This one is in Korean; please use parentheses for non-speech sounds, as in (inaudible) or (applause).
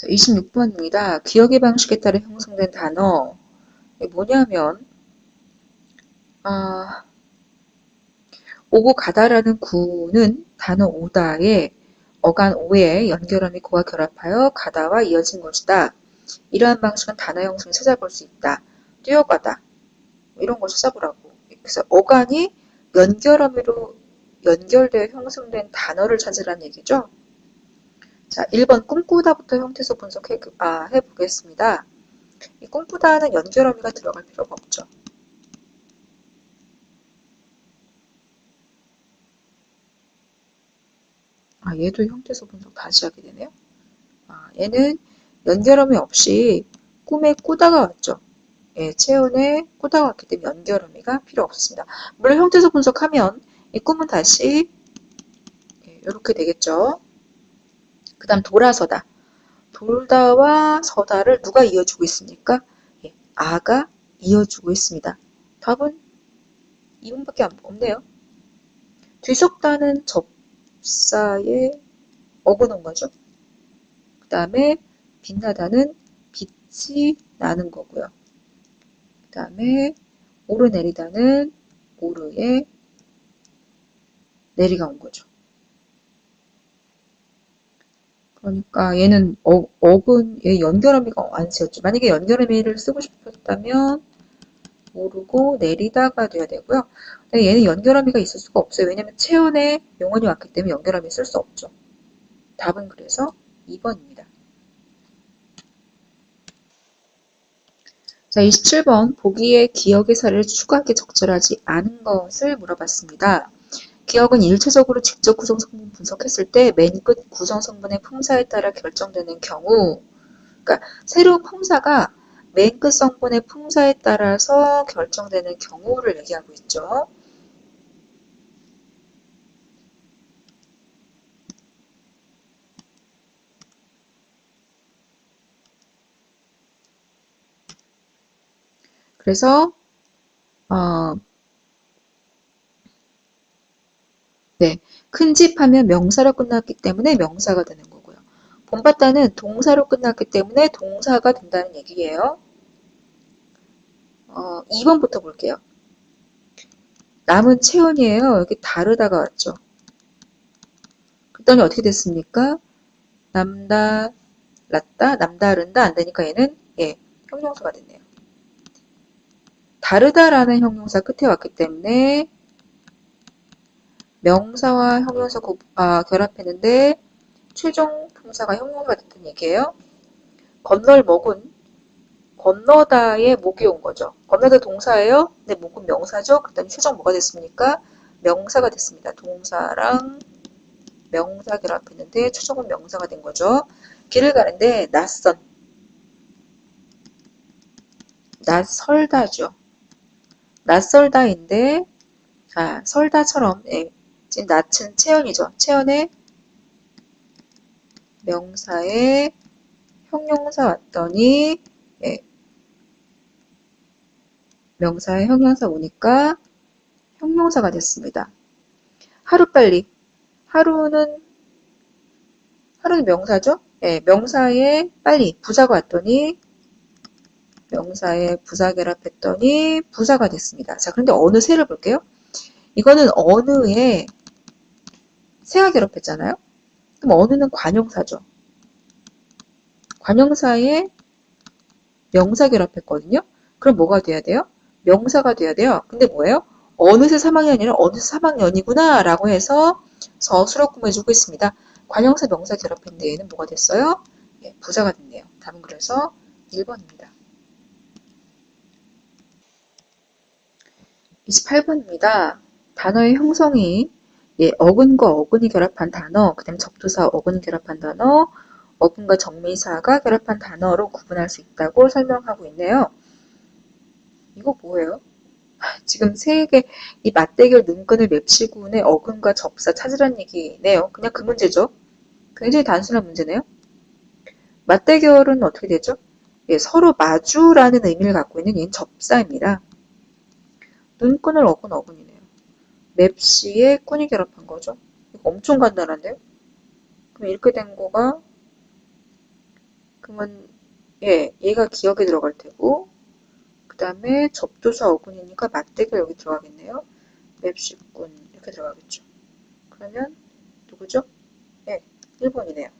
자, 26번입니다. 기억의 방식에 따라 형성된 단어. 뭐냐면, 아, 오고 가다라는 구는 단어 오다에 어간 오에 연결음이 고와 결합하여 가다와 이어진 것이다. 이러한 방식은 단어 형성을 찾아볼 수 있다. 뛰어가다. 이런 걸 찾아보라고. 그래서 어간이 연결음으로 연결되어 형성된 단어를 찾으라는 얘기죠. 자, 1번 꿈꾸다부터 형태소 분석해 아, 해보겠습니다. 이 꿈꾸다는 연결 어미가 들어갈 필요가 없죠. 아, 얘도 형태소 분석 다시 하게 되네요. 아, 얘는 연결 어미 없이 꿈에 꾸다가 왔죠. 예, 체온에 꾸다가 왔기 때문에 연결 어미가 필요 없습니다. 물론 형태소 분석하면 이 꿈은 다시 예, 이렇게 되겠죠. 그 다음 돌아서다. 돌다와 서다를 누가 이어주고 있습니까? 예, 아가 이어주고 있습니다. 답은 2번밖에 없네요. 뒤섞다는 접사에 어긋난 거죠. 그 다음에 빛나다는 빛이 나는 거고요. 그 다음에 오르내리다는 오르에 내리가 온 거죠. 그러니까 얘는 어, 어근, 얘 연결어미가 안 쓰였죠. 만약에 연결어미를 쓰고 싶었다면 오르고 내리다가 돼야 되고요. 근데 얘는 연결어미가 있을 수가 없어요. 왜냐면 체온에 용언이 왔기 때문에 연결어미 쓸수 없죠. 답은 그래서 2번입니다. 자, 27번 보기에 기억의 사례를 추가하기 적절하지 않은 것을 물어봤습니다. 기억은 일차적으로 직접 구성 성분 분석했을 때 맨 끝 구성 성분의 품사에 따라 결정되는 경우 그러니까 새로운 품사가 맨 끝 성분의 품사에 따라서 결정되는 경우를 얘기하고 있죠. 그래서 어, 네, 큰 집 하면 명사로 끝났기 때문에 명사가 되는 거고요. 본받다는 동사로 끝났기 때문에 동사가 된다는 얘기예요. 어, 2번부터 볼게요. 남은 체온이에요. 여기 다르다가 왔죠. 그랬더니 어떻게 됐습니까? 남다, 랐다, 남다른다 안 되니까 얘는 예, 형용사가 됐네요. 다르다라는 형용사 끝에 왔기 때문에 명사와 형용사 고, 아, 결합했는데 최종 품사가 형용사가 됐다는 얘기예요. 건널 목은 건너다의 목이 온 거죠. 건너다 동사예요. 근데 목은 명사죠. 그다음 최종 뭐가 됐습니까? 명사가 됐습니다. 동사랑 명사 결합했는데 최종은 명사가 된 거죠. 길을 가는데 낯선 낯설다죠. 낯설다인데 아, 설다처럼 예, 지금 낯은 체연이죠. 체연의 명사에 형용사 왔더니 예, 명사에 형용사 오니까 형용사가 됐습니다. 하루빨리 하루는 하루는 명사죠? 예, 명사에 빨리 부사가 왔더니 명사에 부사 결합했더니 부사가 됐습니다. 자, 그런데 어느 새를 볼게요. 이거는 어느에 세가 결합했잖아요. 그럼 어느는 관용사죠. 관용사에 명사 결합했거든요. 그럼 뭐가 돼야 돼요? 명사가 돼야 돼요. 근데 뭐예요? 어느새 3학년이 아니라 어느새 3학년이구나 라고 해서 서술어 구해주고 있습니다. 관용사 명사 결합했는데 얘는 뭐가 됐어요? 예, 부사가 됐네요. 답은 그래서 1번입니다. 28번입니다. 단어의 형성이 예, 어근과 어근이 결합한 단어, 그 다음에 접두사 어근이 결합한 단어, 어근과 정미사가 결합한 단어로 구분할 수 있다고 설명하고 있네요. 이거 뭐예요? (laughs) 지금 세 개, 이 맞대결 능근을 맵시군의 어근과 접사 찾으란 얘기네요. 그냥 그 문제죠. 굉장히 단순한 문제네요. 맞대결은 어떻게 되죠? 예, 서로 마주라는 의미를 갖고 있는 얘는 접사입니다. 눈끈을 어근 어근이네. 맵시에 꾼이 결합한 거죠. 이거 엄청 간단한데요? 그럼 이렇게 된 거가 그러면 예, 얘가 기억에 들어갈 테고 그 다음에 접두사 어근이니까 맞대가 여기 들어가겠네요. 맵시꾼 이렇게 들어가겠죠. 그러면 누구죠? 예, 1번이네요.